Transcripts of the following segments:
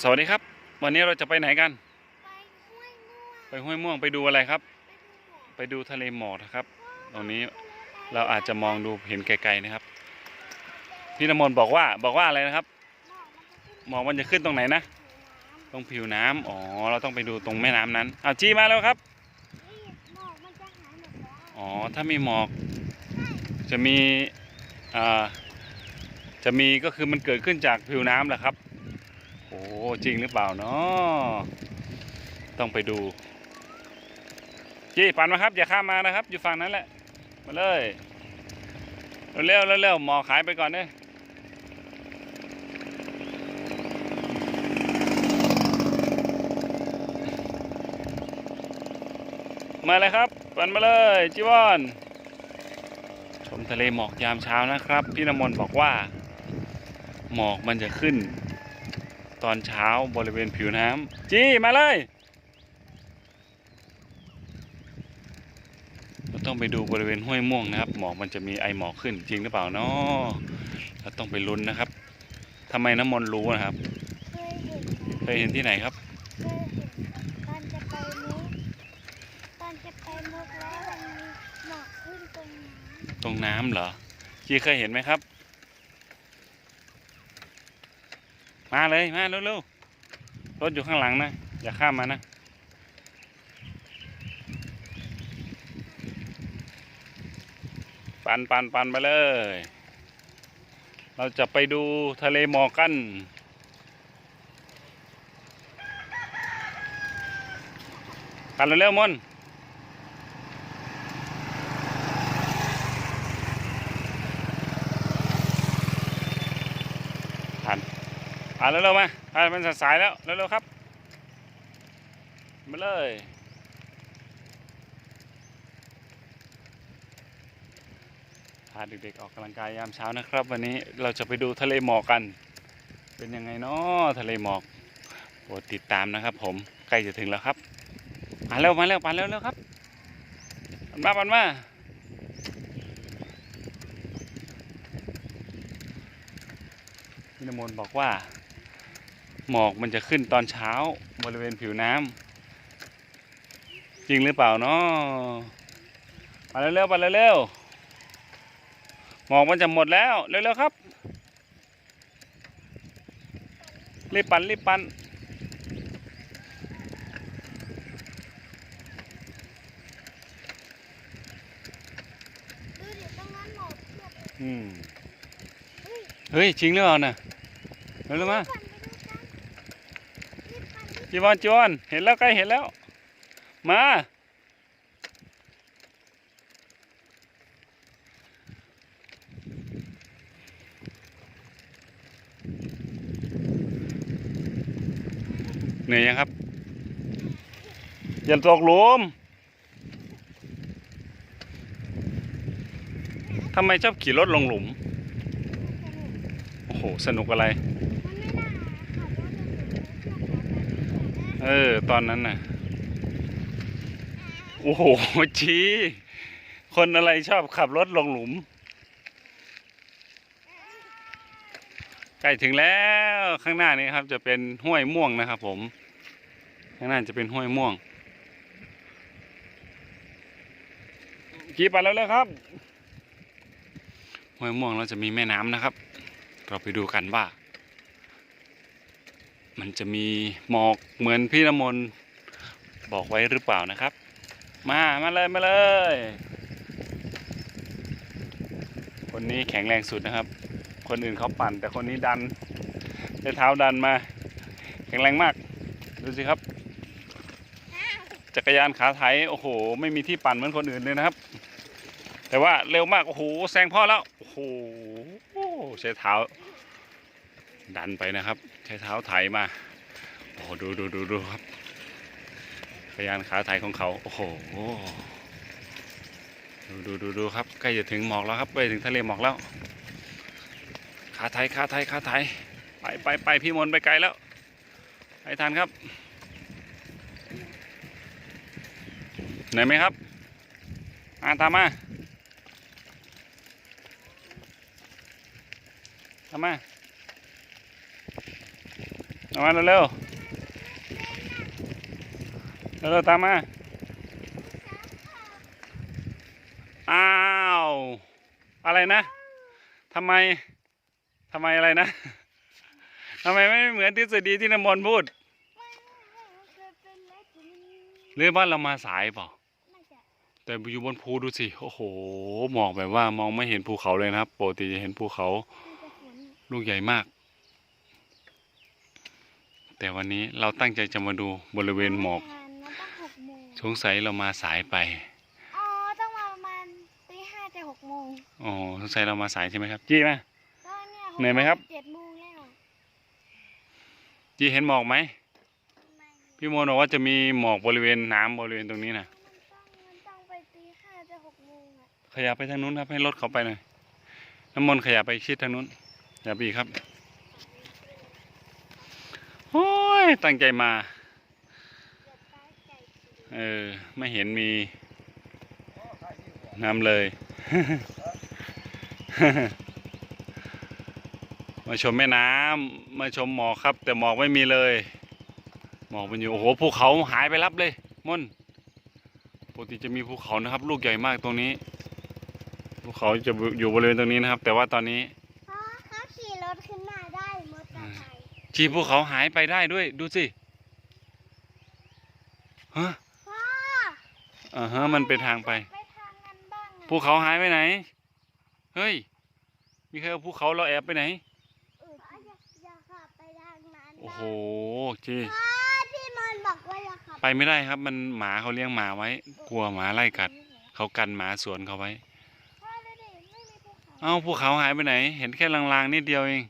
สวัสดีครับ วันนี้เราจะไปไหนกัน ไปห้วยม่วงไปห้วยม่วงไปดูอะไรครับไปดูหมอกไปดูทะเลหมอกนะครับ ตรงนี้เราอาจจะมองดูเห็นไกลๆนะครับ พี่นำมนต์บอกว่าบอกว่าอะไรนะครับหมอกมันจะขึ้นหมอกมันจะขึ้นตรงไหนนะน้ตรงผิวน้ำอ๋อเราต้องไปดูตรงแม่น้ำนั้นเอาจี้มาแล้วครับำนี่หมอกมันจะหายหมดแล้วอ๋อถ้ามีหมอกจะมีอ่าจะมีก็คือมันเกิดขึ้นจากผิวน้ำแหละครับโอ้จริงหรือเปล่าเนาะต้องไปดูจี้ปั่นมาครับ อย่าข้ามมานะครับ อยู่ฝั่งนั้นแหละ มาเลยเร็วเร็วหมอขายไปก่อนเด้มาเลยครับปั่นมาเลยจิวอนชมทะเลหมอกยามเช้านะครับ พี่นำมนบอกว่า หมอกมันจะขึ้น ตอนเช้าบริเวณผิวน้ำจี้มาเลยเราต้องไปดูบริเวณห้วยม่วงนะครับ หมอกมันจะมีไอหมอกขึ้นจริงหรือเปล่าเนาะเราต้องไปลุ้นนะครับทำไมน้ำมนต์รู้นะครับ เคยเห็นเคยเห็นที่ไหนครับเคยเห็นตอนจะไปมุกตอนจะไปมุกแล้วมันมีหมอกขึ้นตรงน้ำตรงน้ำเหรอจี้เคยเห็นไหมครับ มาเลย มาเร็วๆรถอยู่ข้างหลังนะ อย่าข้ามมานะ ปันปันปันไปเลย เราจะไปดูทะเลหมอกกันปันเร็วๆมนปัน ปันเร็วๆมาปันมันสายแล้วเร็วๆครับมาเลยพาเด็กๆออกกำลังกายยามเช้านะครับ วันนี้เราจะไปดูทะเลหมอกกัน เป็นยังไงเนาะทะเลหมอกโปรดติดตามนะครับ ผมใกล้จะถึงแล้วครับมาเร็วมาเร็วมาเร็วเร็วครับปันมาปันมาพี่นมนบอกว่า หมอกมันจะขึ้นตอนเช้าบริเวณผิวน้ำจริงหรือเปล่าเนาะมาเร็วๆมาเร็วๆหมอกมันจะหมดแล้วเร็วๆครับรีบปั่นรีบปั่นอืมเฮ้ยเฮ้ยจริงหรือเปล่าน่ะเร็วๆมา ปั่นไปดูกันรีบปั่นรีบ จีวอนจีวอนเห็นแล้วใกล้เห็นแล้ว มาเหนื่อยยังครับ อย่าตกหลุมทำไมชอบขี่รถลงหลุม โอ้โห สนุกอะไร มันไม่น่าขับรถลงหลุมเลย เออ ตอนนั้นน่ะ โอ้โห ชี้ คนอะไรชอบขับรถลงหลุม ใกล้ถึงแล้วข้างหน้านี้ครับ จะเป็นห้วยม่วงนะครับผม ข้างหน้าจะเป็นห้วยม่วงขี่ไปแล้วเลยครับห้วยม่วงเราจะมีแม่น้ำนะครับ เราไปดูกันว่า มันจะมีหมอกเหมือนพี่น้ำมนบอกไว้หรือเปล่านะครับ มา มาเลย มาเลย คนนี้แข็งแรงสุดนะครับ คนอื่นเขาปั่น แต่คนนี้ดันใช้เท้าดันมา แข็งแรงมาก ดูสิครับ จักรยานขาไถ โอ้โห ไม่มีที่ปั่นเหมือนคนอื่นเลยนะครับ แต่ว่าเร็วมาก โอ้โห แซงพ่อแล้ว โอ้โห ใช้เท้า ดันไปนะครับ ใช้เท้าไถมา โอ้โหดูดูดูดูครับพยานขาไถของเขา โอ้โหดูดูดูดูครับใกล้จะถึงหมอกแล้วครับใกล้ถึงทะเลหมอกแล้ว ขาไถขาไถขาไถไปไปไปพี่มนไปไกลแล้วไปทันครับเหนื่อยไหมครับมาตามมาตามมา เอามาเร็วๆเร็วๆตามมา อ้าว อะไรนะทำไมทำไมอะไรนะทำไมไม่เหมือนทฤษฎีที่น้ำมนต์พูดไม่ไม่ไม่มันเคยเป็นแล้วทีนี้หรือว่าเรามาสายเปล่าน่าจะแต่อยู่บนภูดูสิโอ้โหหมอกแบบว่ามองไม่เห็นภูเขาเลยนะครับปกติจะเห็นภูเขาน่าจะฝนลูกใหญ่มาก แต่วันนี้เราตั้งใจจะมาดูบริเวณหมอกไทันมันต้องหกโมงสงสัยเรามาสายไป อ๋อ ต้องมาประมาณตีห้าจะหกโมงอ๋อสงสัยเรามาสายใช่ไหมครับ จี้ไหมก็เนี่ยเหนื่อยไหมครับเจ็ดโมงแล้วจี้เห็นหมอกไหมไม่พี่โมนบอกว่าจะมีหมอกบริเวณน้ำบริเวณตรงนี้นะมันต้องมันต้องไปตีห้าจะหกโมงอะขยับไปทางนู้นครับให้รถเขาไปหน่อยน้ำมนต์ขยับไปชิดทางนู้นขยับไปอีกครับ โอ้ย ตั้งใจมา เออ ไม่เห็นมีน้ำเลย มาชมแม่น้ำมาชมหมอกครับ แต่หมอกไม่มีเลย หมอกมันอยู่ โอ้โห ภูเขาหายไปรับเลยมนปกติจะมีภูเขานะครับ ลูกใหญ่มากตรงนี้ ภูเขาจะอยู่บริเวณตรงนี้นะครับ แต่ว่าตอนนี้ พ่อเขาขี่รถขึ้นมาได้มอเตอร์ไซค์ชีภูเขาหายไปได้ด้วย ดูสิฮะพ่ออ่าฮะมันเป็นทางไปไปทางนั้นบ้างอะภูเขาหายไปไหน เฮ้ย มีใครเอาภูเขาเราแอบไปไหน เอออย่าอย่าขับไปทางนั้นโอ้โหนะจีพ่อพี่มอนบอกว่าอย่าขับไปไม่ได้ครับ มันหมาเขาเลี้ยงหมาไว้ กลัวหมาไล่กัด เขากันหมาสวนเขาไว้ พ่อดูดิไม่มีภูเขา เอ้าภูเขาหายไปไหน เห็นแค่ลางๆนิดเดียวเอง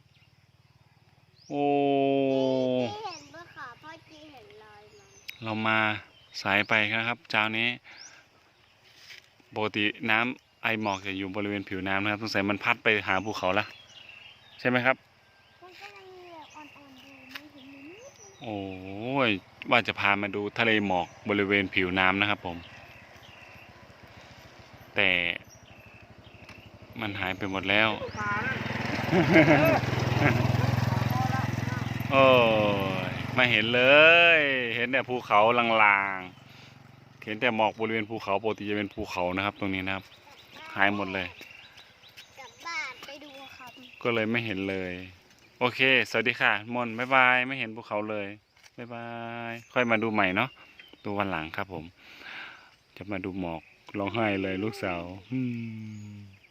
โอ้จีเห็นภูเขาพ่อจีเห็นรอยมันเรามาสายไปนะครับเจ้านี้ปกติน้ำไอหมอกจะอยู่บริเวณผิวน้ำนะครับสงสัยมันพัดไปหาภูเขาละใช่ไหมครับมันก็ยังมีแบบอ่อนๆอยู่มันเห็นอยู่นิดนึงโอ้ยว่าจะพามาดูทะเลหมอกบริเวณผิวน้ำนะครับผม แต่มันหายไปหมดแล้ว โอ้ยไม่เห็นเลย เห็นแต่ภูเขาลางๆ เห็นแต่หมอกบริเวณภูเขาปกติจะเป็นภูเขานะครับ ตรงนี้นะครับ หายหมดเลย กลับบ้านไปดูครับ ก็เลยไม่เห็นเลย โอเค สวัสดีค่ะมนบ๊ายบาย ไม่เห็นภูเขาเลยบ๊ายบาย ค่อยมาดูใหม่เนาะดูวันหลังครับผม จะมาดูหมอกร้องไห้เลยลูกสาวอืม